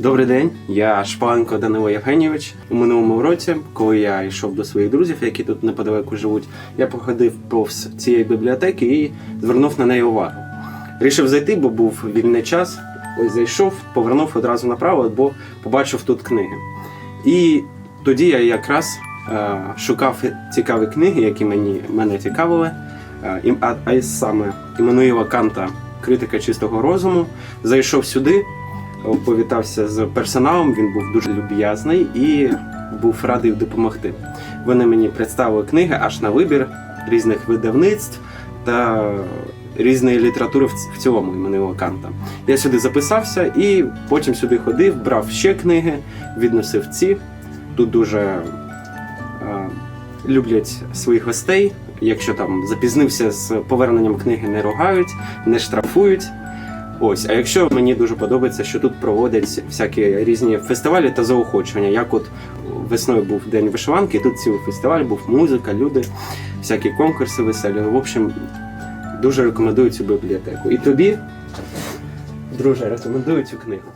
Добрий день, я Шпаленко Данило Євгенійович. У минулому році, коли я йшов до своїх друзів, які тут неподалеку живуть, я походив повз цієї бібліотеки і звернув на неї увагу. Рішив зайти, бо був вільний час. Ось зайшов, повернув одразу направо, бо побачив тут книги. І тоді я якраз е, шукав цікаві книги, які мені мене цікавили. Е, а, а саме Іммануїла Канта Критика чистого розуму. Зайшов сюди, повітався з персоналом, він був дуже люб'язний і був радий допомогти. Вони мені представили книги аж на вибір різних видавництв та різної літератури в цілому Іммануїла Канта. Я сюди записався і потім сюди ходив, брав ще книги, відносив ці. Тут дуже люблять своїх гостей. Якщо там запізнився з поверненням книги, не ругають, не штрафують. Ось, а якщо мені дуже подобається, що тут проводять всякі різні фестивалі та заохочування. Як от весною був день вишиванки, тут цілий фестиваль був музика, люди, всякі конкурси веселі. В общем, дуже рекомендую цю бібліотеку. І тобі, друже, рекомендую цю книгу.